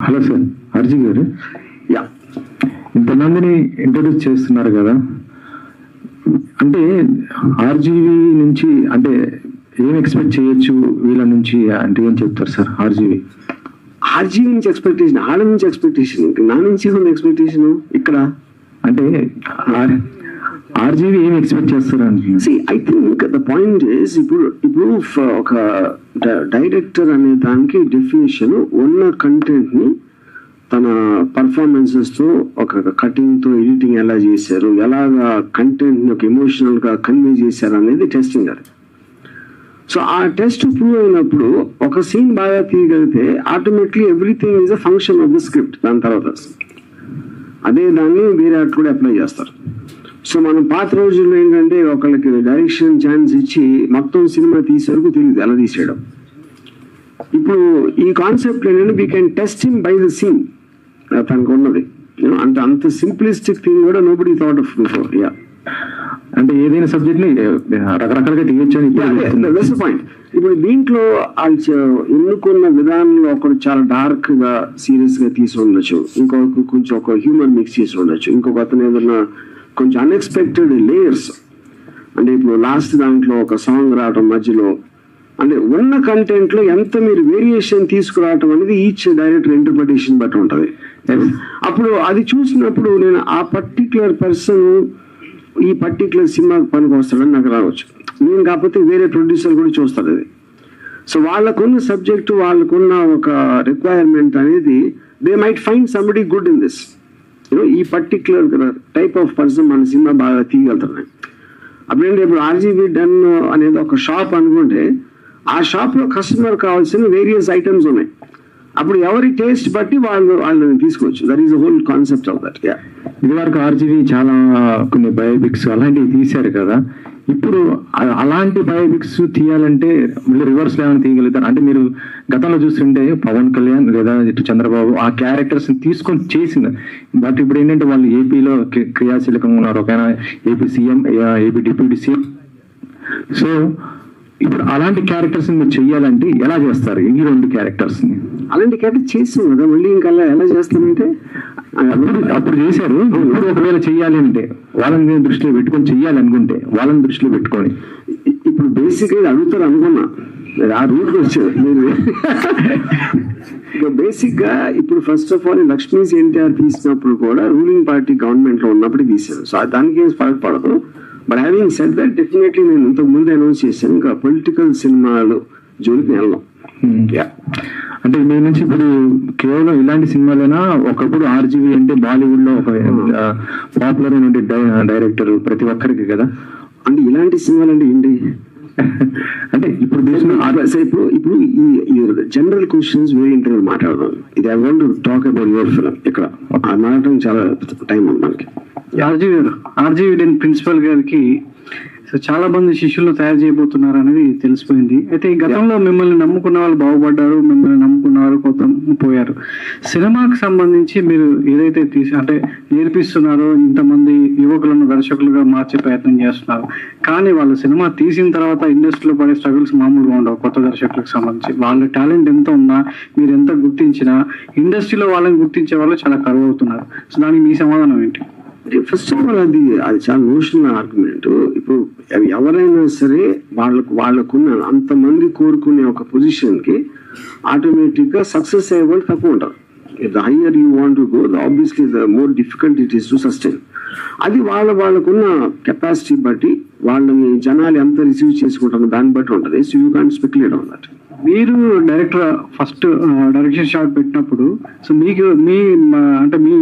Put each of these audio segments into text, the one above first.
Hello sir Arjun గారు. Yeah ఇంతమందిని introduce చేస్తున్నారు కదా. అంటే ఆర్జీవి నుంచి అంటే ఏం ఎక్స్పెక్ట్ చేయొచ్చు వీళ్ళ నుంచి అంటే ఏం చెప్తారు సార్ ఆర్జీవి? ఆర్జీవి నుంచి ఎక్స్పెక్టేషన్ ఆడ నుంచి ఎక్స్పెక్టేషన్ నా నుంచి ఉంది ఎక్స్పెక్టేషన్ ఇక్కడ అంటే ఆర్జీవి ఏం ఎక్స్పెక్ట్ చేస్తారు see I think the point is ఇప్పుడు ఇప్పుడు ఒక డైరెక్టర్ అనే దానికి డెఫినేషన్ ఉన్న కంటెంట్ని తన పర్ఫార్మెన్సెస్తో ఒక కటింగ్తో ఎడిటింగ్ ఎలా చేశారు ఎలాగా కంటెంట్ని ఒక ఎమోషనల్గా కన్వే చేశారు అనేది టెస్టింగ్ అది. సో ఆ టెస్ట్ ప్రూవ్ అయినప్పుడు ఒక సీన్ బాగా తీయగలిగితే automatically everything is a function of the script దాని తర్వాత అదే దాన్ని వేరే అటు కూడా అప్లై చేస్తారు. సో మనం పాత రోజుల్లో ఏంటంటే ఒకళ్ళకి డైరెక్షన్ ఛాన్స్ ఇచ్చి మొత్తం సినిమా తీసే వరకు తెలియదు ఎలా తీసేయడం. ఇప్పుడు ఈ కాన్సెప్ట్ ఏంటంటే we can test him by the scene తనకు ఉన్నది. అంటే అంత సింప్లిస్టిక్ థింగ్ కూడా nobody thought of before yeah అంటే ఏదైనా సబ్జెక్ట్ని రకరకాలుగా తీయొచ్చు అని పాయింట్ ఇప్పుడు దీంట్లో ఎన్నుకున్న విధానంలో ఒకడు చాలా డార్క్గా సీరియస్గా తీసి ఉండొచ్చు. ఇంకొక కొంచెం ఒక హ్యూమర్ మిక్స్ చేసి ఉండొచ్చు. ఇంకొక అతను ఏదన్నా కొంచెం అన్ఎక్స్పెక్టెడ్ లేయర్స్ అంటే ఇప్పుడు లాస్ట్ దాంట్లో ఒక సాంగ్ రావటం మధ్యలో అంటే ఉన్న కంటెంట్లో ఎంత మీరు వేరియేషన్ తీసుకురావటం అనేది ఈచ్ డైరెక్టర్ ఇంటర్ప్రిటేషన్ బట్టి ఉంటుంది. అప్పుడు అది చూసినప్పుడు నేను ఆ పర్టికులర్ పర్సన్ ఈ పర్టికులర్ సినిమాకి పనికి వస్తాడని నాకు రావచ్చు. నేను కాకపోతే వేరే ప్రొడ్యూసర్ కూడా చూస్తాడు అది. సో వాళ్ళకున్న సబ్జెక్టు వాళ్ళకున్న ఒక రిక్వైర్మెంట్ అనేది they might find somebody good in this you know ఈ పర్టిక్యులర్ టైప్ ఆఫ్ పర్సన్ మన సినిమా బాగా తీయగలుగుతున్నాయి అప్పుడంటే ఇప్పుడు ఆర్జీబీ డన్ అనేది ఒక షాప్ అనుకుంటే ఆ షాప్లో కస్టమర్ కావాల్సిన వేరియస్ ఐటమ్స్ ఉన్నాయి. అప్పుడు ఎవరి టేస్ట్ బట్టి వాళ్ళు వాళ్ళని తీసుకోవచ్చు. That is whole concept of that ఇది వరకు ఆర్జీవి చాలా కొన్ని బయోపిక్స్ అలాంటివి తీశారు కదా. ఇప్పుడు అలాంటి బయోపిక్స్ తీయాలంటే మళ్ళీ రివర్స్ ఏమైనా తీయగలుగుతారు? అంటే మీరు గతంలో చూస్తుంటే పవన్ కళ్యాణ్ లేదా ఇటు చంద్రబాబు ఆ క్యారెక్టర్స్ తీసుకొని చేసింది. బట్ ఇప్పుడు ఏంటంటే వాళ్ళు ఏపీలో క్రి- క్రియాశీలకంగా ఉన్నారు. ఒక AP CM AP deputy CM so ఇప్పుడు అలాంటి క్యారెక్టర్స్ మీరు చెయ్యాలంటే ఎలా చేస్తారు? ఈ రెండు క్యారెక్టర్స్ని అలాంటి క్యారెక్టర్ చేసాం కదా మళ్ళీ ఇంకా ఎలా చేస్తామంటే? అప్పుడు అప్పుడు చేశారు. ఇప్పుడు ఒకవేళ చెయ్యాలి అంటే వాళ్ళని దృష్టిలో పెట్టుకొని చెయ్యాలి అనుకుంటే వాళ్ళని దృష్టిలో పెట్టుకొని. ఇప్పుడు బేసిక్గా అడుగుతారు అనుకున్నా ఆ రూట్ వచ్చారు. మీరు ఇక బేసిక్గా ఇప్పుడు first of all Lakshmi's NTR తీసినప్పుడు కూడా రూలింగ్ పార్టీ గవర్నమెంట్లో ఉన్నప్పుడు తీశారు. సో దానికి ఏం ఫరక్ పడదు. But having set that definitely నేను ఇంతకు ముందు అనౌన్స్ చేశాను. ఇంకా పొలిటికల్ సినిమాలు జోలికి వెళ్ళాం. Yeah. అంటే మీ నుంచి ఇప్పుడు కేవలం ఇలాంటి సినిమాలైనా ఒకప్పుడు ఆర్జీవి అంటే బాలీవుడ్లో ఒక పాపులర్ అయిన డైరెక్టర్ ప్రతి ఒక్కరికి కదా? అంటే ఇలాంటి సినిమాలు అంటే ఏంటి అంటే ఇప్పుడు ఇప్పుడు ఇప్పుడు ఈ జనరల్ క్వశ్చన్స్ వేరే ఇంటర్వ్యూ మాట్లాడదాం. ఇది I want talk about your film ఇక్కడ ఆ మాట్లాడటం చాలా టైం ఉంది మనకి. ఆర్జీవి ఆర్జీవి ప్రిన్సిపల్ గారికి సో చాలా మంది శిష్యులను తయారు చేయబోతున్నారు అనేది తెలిసిపోయింది. అయితే ఈ గతంలో మిమ్మల్ని నమ్ముకున్న వాళ్ళు బాగుపడ్డారు మిమ్మల్ని నమ్ముకున్న వాళ్ళు కొంత పోయారు. సినిమాకు సంబంధించి మీరు ఏదైతే తీసి అంటే నేర్పిస్తున్నారో ఇంతమంది యువకులను దర్శకులుగా మార్చే ప్రయత్నం చేస్తున్నారు. కానీ వాళ్ళు సినిమా తీసిన తర్వాత ఇండస్ట్రీలో పడే స్ట్రగుల్స్ మామూలుగా ఉండవు కొత్త దర్శకులకు సంబంధించి. వాళ్ళ టాలెంట్ ఎంత ఉన్నా మీరు ఎంత గుర్తించినా ఇండస్ట్రీలో వాళ్ళని గుర్తించే వాళ్ళు చాలా కరువు అవుతున్నారు. సో దానికి మీ సమాధానం ఏంటి? ఫస్ట్ ఆఫ్ ఆల్ అది అది చాలా నోషనల్ ఆర్గ్యుమెంట్ ఇప్పుడు ఎవరైనా సరే వాళ్ళకు వాళ్ళకున్న అంతమంది కోరుకునే ఒక పొజిషన్కి ఆటోమేటిక్గా సక్సెస్ అయ్యే వాళ్ళు తక్కువ ఉంటారు. The higher you want to go the obviously the more difficult it is to sustain అది వాళ్ళ వాళ్ళకున్న కెపాసిటీ బట్టి వాళ్ళని జనాలు ఎంత రిసీవ్ చేసుకుంటారో దాన్ని బట్టి ఉంటుంది. So you can speculate on that మీరు డైరెక్టర్ ఫస్ట్ డైరెక్షన్ షాట్ పెట్టినప్పుడు సో మీకు మీ అంటే మీ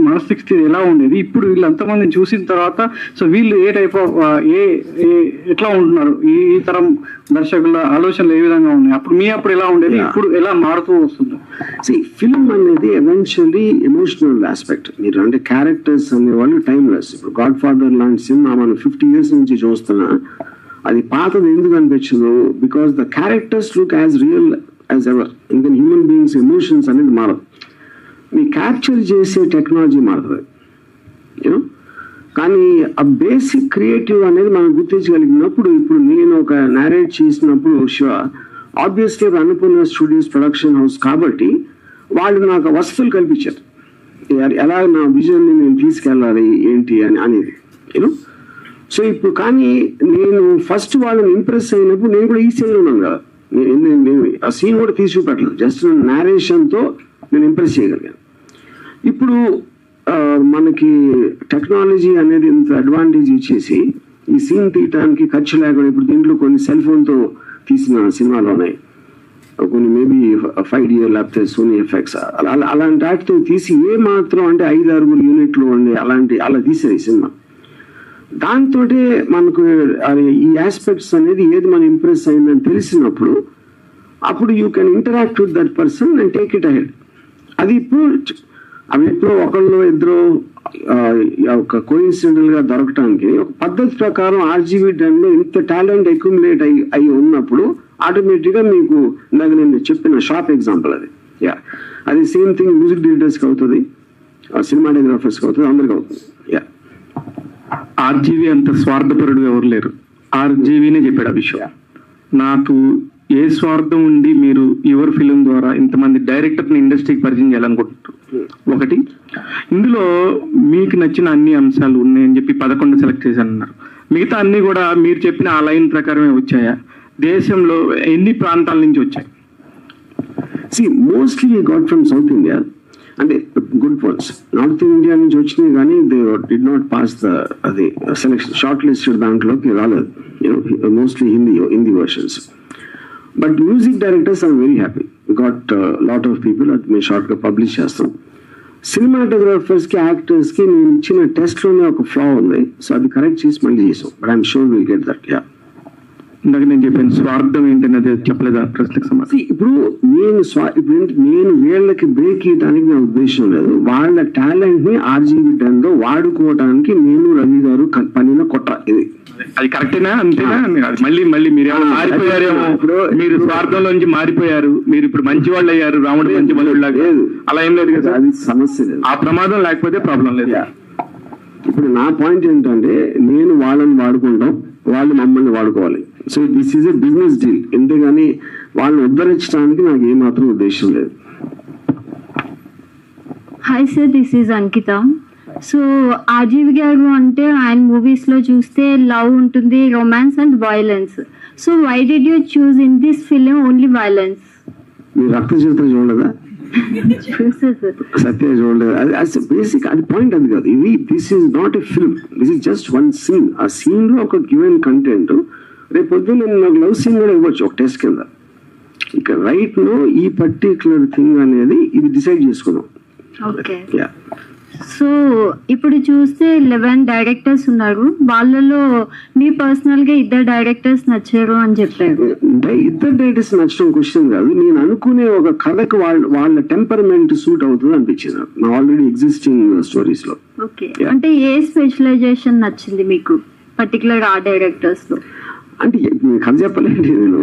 మనస్థితి ఎలా ఉండేది? ఇప్పుడు వీళ్ళు అంతమంది చూసిన తర్వాత సో వీళ్ళు ఏ టైప్ ఆఫ్ ఏ ఏ- ఎట్లా ఉంటున్నారు? ఈ ఈ తరం దర్శకుల ఆలోచనలు ఏ విధంగా ఉన్నాయి? అప్పుడు మీ అప్పుడు ఎలా ఉండేది. ఇప్పుడు ఎలా మారుతూ వస్తుంది? సి ఫిల్మ్ అనేది ఎవెన్చువల్లీ ఎమోషనల్ ఆస్పెక్ట్ మీరు అంటే క్యారెక్టర్స్ అనేవాళ్ళు టైమ్లెస్ ఇప్పుడు గాడ్ ఫాదర్ లాంటి సినిమా మనం ఫిఫ్టీ ఇయర్స్ నుంచి చూస్తున్నా అది పాతది ఎందుకు అనిపించదు? Because the characters look as real as ever ఇంకా హ్యూమన్ బీయింగ్స్ ఎమోషన్స్ అనేది మారదు మీ క్యాప్చర్ చేసే టెక్నాలజీ మారుతుంది యూనో కానీ ఆ బేసిక్ క్రియేటివ్ అనేది మనం గుర్తించగలిగినప్పుడు ఇప్పుడు నేను ఒక నేరేట్ చేసినప్పుడు Shiva obviously Annapurna studios production house కాబట్టి వాళ్ళు నాకు వసతులు కల్పించారు. ఎలా నా విజన్ని నేను తీసుకెళ్ళాలి? ఏంటి? అని అనేది. యూనో సో ఇప్పుడు కానీ నేను ఫస్ట్ వాళ్ళని ఇంప్రెస్ అయినప్పుడు నేను కూడా ఈ సీన్లో ఉన్నాను కదా నేను ఆ సీన్ కూడా తీసి చూపెట్టలేదు. జస్ట్ నేరేషన్తో నేను ఇంప్రెస్ చేయగలిగాను. ఇప్పుడు మనకి టెక్నాలజీ అనేది ఇంత అడ్వాంటేజ్ ఇచ్చేసి ఈ సీన్ తీయటానికి ఖర్చు లేకుండా ఇప్పుడు దీంట్లో కొన్ని సెల్ ఫోన్తో తీసిన సినిమాలు ఉన్నాయి. కొన్ని మేబీ ఫైవ్ ఇయర్ లేకపోతే సోనీ ఎఫెక్ట్స్ అలా అలాంటి వాటితో తీసి ఏ మాత్రం అంటే ఐదు ఆరుగురు యూనిట్లు ఉండి అలాంటి అలా తీసారు ఈ సినిమా. దాంతో మనకు అది ఈ ఆస్పెక్ట్స్ అనేది ఏది మనం ఇంప్రెస్ అయిందని తెలిసినప్పుడు అప్పుడు you can interact with that person and take it ahead అది ఇప్పుడు అవి ఎప్పుడో ఒకళ్ళు ఇద్దరు ఒక కోయిన్సిడెంటల్గా దొరకటానికి ఒక పద్ధతి ప్రకారం ఆర్జీబీ లో ఇంత టాలెంట్ అక్యుములేట్ అయి అయి ఉన్నప్పుడు ఆటోమేటిక్గా మీకు ఇందాక నేను చెప్పిన షాప్ ఎగ్జాంపుల్ అది. యా అది సేమ్ థింగ్ మ్యూజిక్ డైరెక్టర్స్కి అవుతుంది సినిమాటోగ్రాఫర్స్కి అవుతుంది అందరికీ అవుతుంది. యా ఆర్జీవి అంత స్వార్థపరుడు ఎవరు లేరు. ఆర్జీవీనే చెప్పాడు ఆ విషయం. నాకు ఏ స్వార్థం ఉండి మీరు యువర్ ఫిలిం ద్వారా ఇంతమంది డైరెక్టర్ని ఇండస్ట్రీకి పరిచయం చేయాలనుకుంటున్నారు? ఒకటి ఇందులో మీకు నచ్చిన అన్ని అంశాలు ఉన్నాయని చెప్పి పదకొండు సెలెక్ట్ చేశాను అన్నారు మిగతా అన్ని కూడా మీరు చెప్పిన ఆ లైన్ ప్రకారమే వచ్చాయా? దేశంలో ఎన్ని ప్రాంతాల నుంచి వచ్చాయి? See mostly got from South India అంటే గుడ్ పాయింట్స్ నార్త్ ఇండియా నుంచి వచ్చినాయి కానీ they did not pass the అది సెలెక్షన్ షార్ట్ లిస్టెడ్ దాంట్లోకి రాలేదు mostly Hindi Hindi versions but music directors I'm very happy got lot of people అది మేము షార్ట్గా పబ్లిష్ చేస్తాం సినిమాటోగ్రాఫర్స్కి యాక్టర్స్కి మేము ఇచ్చిన టెస్ట్లోనే ఒక ఫ్లా ఉంది సో అది కరెక్ట్ చేసి మళ్ళీ చేసాం but I'm sure will get that yeah ఇందాక నేను చెప్పాను స్వార్థం ఏంటనేది చెప్పలేదా ప్రశ్నకు సమాధానం? ఇప్పుడు నేను స్వా- ఇప్పుడు ఏంటి, నేను వీళ్ళకి బ్రేక్ ఇవ్వడానికి నా ఉద్దేశం లేదు. వాళ్ళ టాలెంట్ని ఆర్జీబీ లో వాడుకోవడానికి నేను రవి గారు పనిన కొట్ట ఇది. అది కరెక్టేనా? అంతేనా? మళ్ళీ మళ్ళీ మీరు మారిపోయారేమో? ఇప్పుడు- మీరు స్వార్థంలో నుంచి మారిపోయారు. మీరు ఇప్పుడు మంచి వాళ్ళు అయ్యారు రాముడు మంచి వాళ్ళు లేదు. అలా ఏం లేదు కదా? అది సమస్య లేదు. ఆ ప్రమాదం లేకపోతే ప్రాబ్లం లేదు. ఇప్పుడు నా పాయింట్ ఏంటంటే నేను వాళ్ళని వాడుకుంటాం వాళ్ళు మమ్మల్ని వాడుకోవాలి. So this is a business deal ఎందుకని వాళ్ళని ఉద్ధరించడానికి నాకు ఏమాత్రం ఉద్దేశం లేదు. Hi sir this is Ankita so RGV garu అంటే ఆయన మూవీస్లో చూస్తే లవ్ ఉంటుంది romance and violence so why did you choose in this film only violence మీరు రక్త చిత్రం చూడలేదా? సత్య చూడలేదు. అది బేసిక్ అది పాయింట్ అది కాదు. ఇది this is not a film this is just one scene ఆ సీన్లో ఒక గివెన్ కంటెంట్ రేపు పొద్దున్న నేను నాకు లవ్ సీన్ కూడా ఇవ్వచ్చు ఒక టెస్ట్ కింద. ఇక రైట్లో ఈ పర్టికులర్ థింగ్ అనేది ఇది డిసైడ్ చేసుకున్నాం. సో ఇప్పుడు చూస్తే లెవెన్ డైరెక్టర్స్ ఉన్నారు. వాళ్ళలో మీ పర్సనల్గా ఇద్దరు డైరెక్టర్స్ నచ్చారు అని చెప్పారు. అంటే ఇద్దరు డైరెక్టర్స్ నచ్చడం క్వశ్చన్ కాదు. నేను అనుకునే ఒక కథకు వాళ్ళ వాళ్ళ టెంపర్మెంట్ సూట్ అవుతుంది అనిపించింది. నా ఆల్రెడీ ఎగ్జిస్టింగ్ స్టోరీస్లో. అంటే ఏ స్పెషలైజేషన్ నచ్చింది మీకు? పర్టికులర్ ఆ డైరెక్టర్స్లో? అంటే కథ చెప్పలేండి నేను?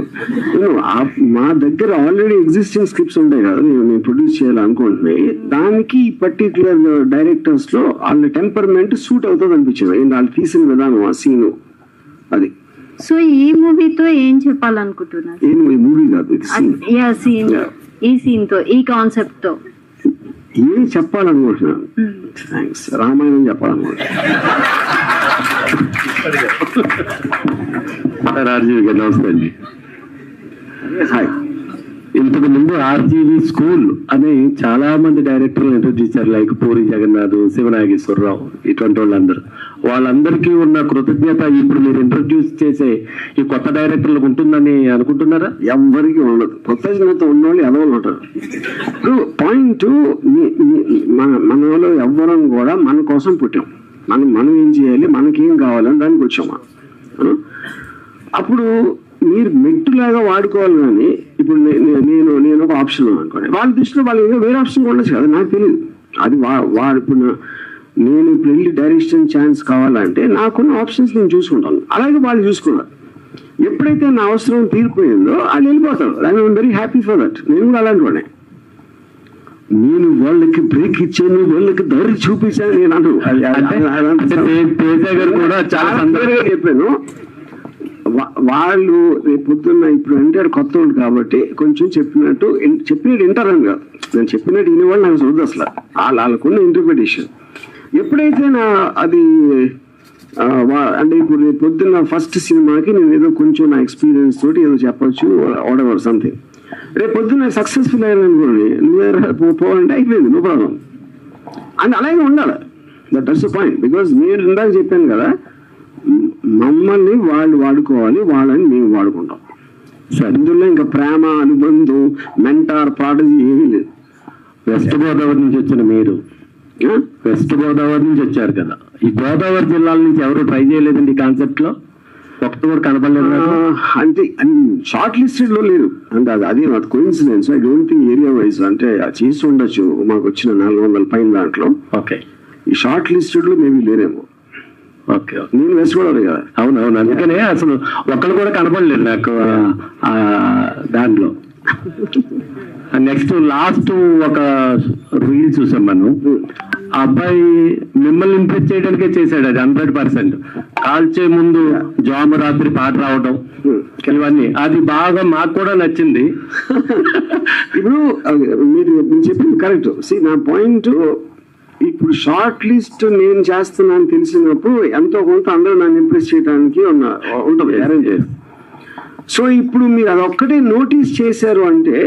మా దగ్గర ఆల్రెడీ ఎగ్జిస్టింగ్ స్క్రిప్ట్స్ ఉంటాయి కదా నేను నేను ప్రొడ్యూస్ చేయాలనుకుంటున్నాయి దానికి ఈ పర్టికులర్ డైరెక్టర్స్లో వాళ్ళ టెంపర్మెంట్ సూట్ అవుతుంది అనిపించింది. వాళ్ళు తీసిన విధానం ఆ సీన్ అది. సో ఈ మూవీతో ఏం చెప్పాలనుకుంటున్నారు? ఏం ఈ మూవీ కాదు సీన్ ఈ సీన్తో ఈ కాన్సెప్ట్తో. ఏం చెప్పాలనుకుంటున్నాను థ్యాంక్స్ రామాయణం చెప్పాలనుకుంటున్నాను రాజీవ్ గారు నమస్తే అండి హాయ్ ఇంతకు ముందు ఆర్జీవి స్కూల్ అని చాలా మంది డైరెక్టర్లు ఇంట్రడ్యూస్ చేశారు లైక్ పూరి జగన్నాథ్ శివనాగేశ్వరరావు ఇటువంటి వాళ్ళందరూ. వాళ్ళందరికీ ఉన్న కృతజ్ఞత ఇప్పుడు మీరు ఇంట్రడ్యూస్ చేసే ఈ కొత్త డైరెక్టర్లకు ఉంటుందని అనుకుంటున్నారా? ఎవరికి ఉండదు. కొత్త జనత ఉన్నోళ్ళు ఎదవలు ఉంటారు. ఇప్పుడు పాయింట్ మన మనలో ఎవ్వరం కూడా మన కోసం పుట్టాం. మనం మనం ఏం చేయాలి? మనకేం కావాలని దానికి వచ్చామా అప్పుడు మీరు మెట్టులాగా వాడుకోవాలి కానీ ఇప్పుడు నేను నేను ఒక ఆప్షన్ అనుకోండి. వాళ్ళ దృష్టిలో వాళ్ళు ఏదో వేరే ఆప్షన్ ఉండొచ్చు కదా నాకు తెలియదు అది వా వాడు ఇప్పుడు నేను ఇప్పుడు వెళ్ళి డైరెక్షన్ ఛాన్స్ కావాలంటే నాకున్న ఆప్షన్స్ నేను చూసుకుంటాను. అలాగే వాళ్ళు చూసుకున్నారు ఎప్పుడైతే నా అవసరం తీరిపోయిందో వాళ్ళు వెళ్ళిపోతారు. I'm very happy for that నేను కూడా అలాంటి వాడిని. నేను వాళ్ళకి బ్రేక్ ఇచ్చాను వాళ్ళకి దారి చూపించాను నేను తేజ గారు కూడా చాలా చాలా సందర్భ- clear గా చెప్పాను వాళ్ళు రేపు పొద్దున్న ఇప్పుడు అంటే కొత్త వాళ్ళు కాబట్టి కొంచెం చెప్పినట్టు చెప్పినట్టు వింటారని కాదు. నేను చెప్పినట్టు వినేవాళ్ళు నాకు చూడదు అసలు. వాళ్ళ వాళ్ళకున్న ఇంటర్ప్రిటేషన్ ఎప్పుడైతే నా అది అంటే ఇప్పుడు రేపు పొద్దున్న ఫస్ట్ సినిమాకి నేను ఏదో కొంచెం నా ఎక్స్పీరియన్స్ తోటి ఏదో చెప్పొచ్చు వాడెవర్ సంథింగ్ రేపు పొద్దున్న సక్సెస్ఫుల్ అయ్యాను అనుకోండి నువ్వు పోవాలంటే అయిపోయింది నో ప్రాబ్లం అని అలాగే ఉండాలి. దట్ దట్స్ పాయింట్ బికాస్ మీరు ఇందాక చెప్పాను కదా మమ్మల్ని వాళ్ళు వాడుకోవాలి వాళ్ళని మేము వాడుకుంటాం. సో అందులో ఇంకా ప్రేమ అనుబంధం మెంటార్ ప్రాటజీ ఏమీ లేదు. వెస్ట్ గోదావరి నుంచి వచ్చిన మీరు వెస్ట్ గోదావరి నుంచి వచ్చారు కదా. ఈ గోదావరి జిల్లాల నుంచి ఎవరు ట్రై చేయలేదండి ఈ కాన్సెప్ట్లో? ఒకటి కూడా నాకు. అంటే షార్ట్ లిస్టెడ్లో లేదు. అంటే అది అది అది coincidence I don't think area wise అంటే చేసి ఉండొచ్చు. మాకు వచ్చిన నాలుగు వందల పైన దాంట్లో. ఓకే. ఈ షార్ట్ లిస్టెడ్లో మేబీ లేరేమో. ఓకే. నేను గోదావరి కదా. అవును అవును అందుకనే అసలు ఒక్కరు కూడా కనపడలేదు నాకు దాంట్లో. నెక్స్ట్ లాస్ట్ ఒక రీల్ చూసాం మనం. ఆ అబ్బాయి మిమ్మల్ని ఇంప్రెస్ చేయడానికే చేశాడు అది హండ్రెడ్ పర్సెంట్ కాల్చే ముందు జామ రాత్రి పాట రావడం ఇవన్నీ. అది బాగా మాకు కూడా నచ్చింది. ఇప్పుడు మీరు చెప్పింది కరెక్ట్ సి నా పాయింట్ ఇప్పుడు షార్ట్ లిస్ట్ నేను చేస్తున్నాను తెలిసినప్పుడు ఎంతో కొంత అందరూ నన్ను ఇంప్రెస్ చేయడానికి ఉన్న ఉంటుంది arrange. సో ఇప్పుడు మీరు అదొక్కటే నోటీస్ చేశారు అంటే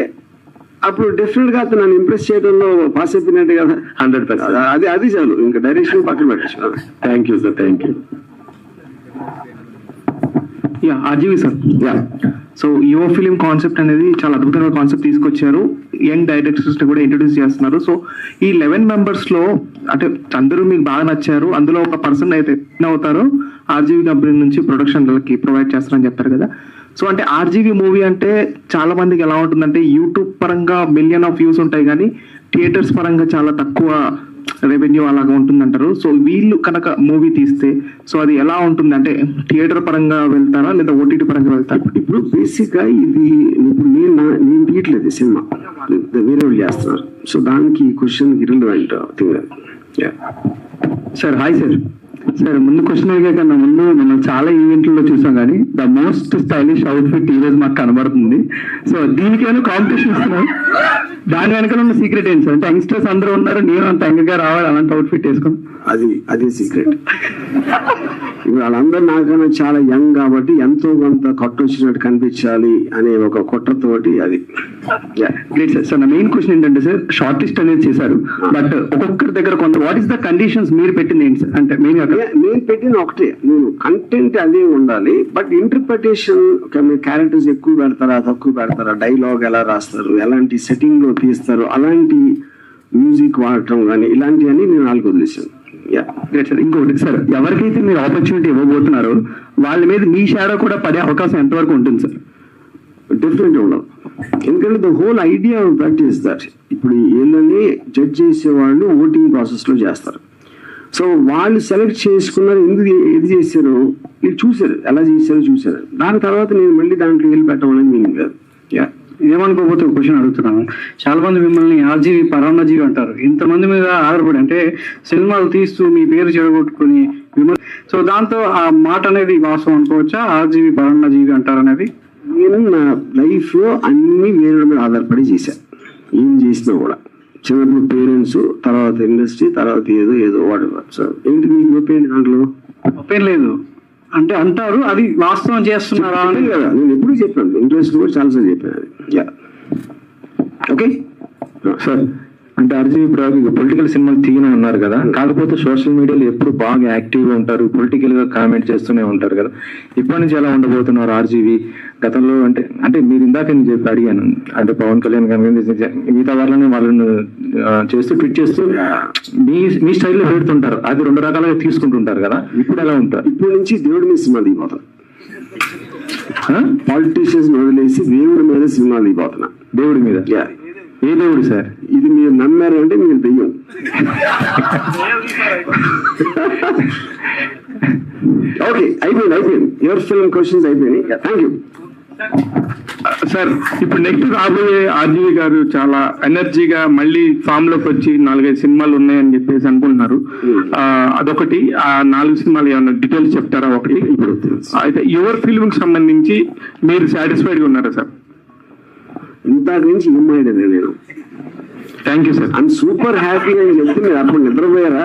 అప్పుడు డెఫినెట్గా అతను నన్ను ఇంప్రెస్ చేయడంలో పాస్ అయిపోయినట్టే కదా. హండ్రెడ్ పర్సెంట్ అది అది చాలు. ఇంకా డైరెక్షన్ పక్కన పెట్టచ్చు. Thank you sir thank you yeah RGV sir yeah so your film concept అనేది చాలా అద్భుతమైన కాన్సెప్ట్ తీసుకొచ్చారు. యంగ్ డైరెక్టర్స్ని కూడా ఇంట్రొడ్యూస్ చేస్తున్నారు. సో ఈ లెవెన్ మెంబర్స్లో అంటే అందరూ మీకు బాగా నచ్చారు. అందులో ఒక పర్సన్ అయితే అవుతారో. ఆర్జీవి కంపెనీ నుంచి ప్రొడక్షన్లకి ప్రొవైడ్ చేస్తారని చెప్పారు కదా. సో అంటే ఆర్జీవి మూవీ అంటే చాలా మందికి ఎలా ఉంటుందంటే యూట్యూబ్ పరంగా మిలియన్ ఆఫ్ వ్యూస్ ఉంటాయి కానీ థియేటర్స్ పరంగా చాలా తక్కువ రెవెన్యూ అలాగా ఉంటుందంటారు. సో వీళ్ళు కనుక మూవీ తీస్తే సో అది ఎలా ఉంటుంది? అంటే థియేటర్ పరంగా వెళ్తారా లేదా ఓటీటీ పరంగా వెళ్తారా? ఇప్పుడు బేసిక్గా ఇది ఇప్పుడు నేను నేను తీయట్లేదు సినిమా. వేరే వాళ్ళు చేస్తున్నారు. సో దానికి question irrelevant thing sir hi sir సరే ముందు క్వశ్చన్ అడిగే కన్నా ముందు మనం చాలా ఈవెంట్లలో చూసాం కానీ ద మోస్ట్ స్టైలిష్ అవుట్ఫిట్ ఈ రోజు మాకు కనబడుతుంది. సో దీనికేమో కాంపిటీషన్ ఇస్తున్నాం దాని వెనక ఉన్న సీక్రెట్ ఏంటి? సార్ అంటే యంగ్స్టర్స్ అందరూ ఉన్నారు నేను అంత యంగ్గా రావాలి అలాంటి అవుట్ఫిట్ వేసుకుని. అది అదే సీక్రెట్ వాళ్ళందరూ నాకన్నా చాలా యంగ్ కాబట్టి ఎంతో కొంత కొట్టొచ్చినట్టు కనిపించాలి అనే ఒక కుట్రతోటి అది. గ్రేట్ సార్ సార్ నా మెయిన్ క్వశ్చన్ ఏంటంటే సార్ షార్ట్ లిస్ట్ అనేది చేశారు. బట్ ఒక్కొక్కరి దగ్గర కొంత వాట్ ఇస్ ద కండిషన్స్ మీరు పెట్టింది ఏంటి సార్ అంటే మెయిన్ నేను పెట్టిన ఒకటే. నేను కంటెంట్ అదే ఉండాలి బట్ ఇంటర్ప్రిటేషన్ క్యారెక్టర్స్ ఎక్కువ పెడతారా తక్కువ పెడతారా డైలాగ్ ఎలా రాస్తారు ఎలాంటి సెట్టింగ్లో తీస్తారు అలాంటి మ్యూజిక్ వాడటం కానీ ఇలాంటివన్నీ నేను గ్రేట్ సార్ ఇంకోటి సార్ ఎవరికైతే మీరు ఆపర్చునిటీ ఇవ్వబోతున్నారో వాళ్ళ మీద మీ షాడో కూడా పడే అవకాశం ఎంతవరకు ఉంటుంది సార్ డిఫరెంట్ ఉండవు ఎందుకంటే the whole idea of that is that ఇప్పుడు వీళ్ళని జడ్జ్ చేసే వాళ్ళు ఓటింగ్ ప్రాసెస్లో చేస్తారు. సో వాళ్ళు సెలెక్ట్ చేసుకున్నారు ఎందుకు ఏది చేశారు? మీరు చూశారు ఎలా చేశారో చూశారు. దాని తర్వాత నేను మళ్ళీ దాంట్లో వెళ్ళి పెట్టడం అనేది మీనింగ్ కాదు యా ఏమనుకోకపోతే ఒక క్వశ్చన్ అడుగుతున్నాను. చాలా మంది మిమ్మల్ని ఆర్జీవి పరాన్నజీవి అంటారు. ఇంతమంది మీద ఆధారపడి అంటే సినిమాలు తీస్తూ మీ పేరు చెడగొట్టుకుని సో దాంతో ఆ మాట అనేది వాస్తవం అనుకోవచ్చా? ఆర్జీవి పరాన్నజీవి అంటారు అనేది? నేను నా లైఫ్లో అన్ని వేరే మీద ఆధారపడి చేశాను ఏం చేసినా కూడా. చిన్నప్పుడు పేరెంట్స్ తర్వాత ఇండస్ట్రీ తర్వాత ఏదో ఏదో వాడు సో ఏంటి మీకు నొప్పి దాంట్లో? ఒప్పేం లేదు. అంటే అంటారు అది వాస్తవం చేస్తున్నారా అని? కదా నేను ఎప్పుడు చెప్పాను. ఇంట్రెస్ట్ కూడా చాలాసార్లు చెప్పాను అది. యా. ఓకే? సార్. అంటే అర్జున్ ఇప్పుడు పొలిటికల్ సినిమాలు తీయనే ఉన్నారు కదా. కాకపోతే సోషల్ మీడియాలో ఎప్పుడు బాగా యాక్టివ్గా ఉంటారు పొలిటికల్గా కామెంట్ చేస్తూనే ఉంటారు కదా. ఇప్పటి నుంచి ఎలా ఉండబోతున్నారు ఆర్జీవి? గతంలో అంటే అంటే మీరు ఇందాక నేను చెప్పి అడిగాను అంటే పవన్ కళ్యాణ్ మిగతా వాళ్ళని వాళ్ళని చేస్తూ ట్వీట్ చేస్తూ మీ మీ స్టైల్లో పెడుతుంటారు. అది రెండు రకాలుగా తీసుకుంటుంటారు కదా. ఇప్పుడు ఎలా ఉంటారు? ఇప్పటి నుంచి దేవుడి మీద సినిమా దిగిపోతాను ఆ? పాలిటీషియన్స్ వదిలేసి దేవుడి మీద సినిమా దిగిపోతున్నా దేవుడి మీద? యా ఏ దేవుడు సార్? ఇది మీరు నమ్మారు అంటే మీరు దెయ్యం. ఓకే అయిపోయింది అయిపోయింది. యువర్ ఫిల్మ్ క్వశ్చన్స్ అయిపోయినాయి. థ్యాంక్ యూ సార్ ఇప్పుడు నెక్స్ట్ రాబోయే ఆర్జీవి గారు చాలా ఎనర్జీగా మళ్ళీ ఫామ్లోకి వచ్చి నాలుగైదు సినిమాలు ఉన్నాయని చెప్పేసి అనుకుంటున్నారు. ఆ, అదొకటి. ఆ నాలుగు సినిమాలు ఏమన్నా డీటెయిల్స్ చెప్తారా ఒకటి? అయితే యువర్ ఫిల్మ్ సంబంధించి మీరు సాటిస్ఫైడ్గా ఉన్నారా సార్ ఇంత గురించి ఇమ్మాయిడే నేను? Thank you sir and super happy అని చెప్తే మీరు అప్పుడు నిద్రపోయారా?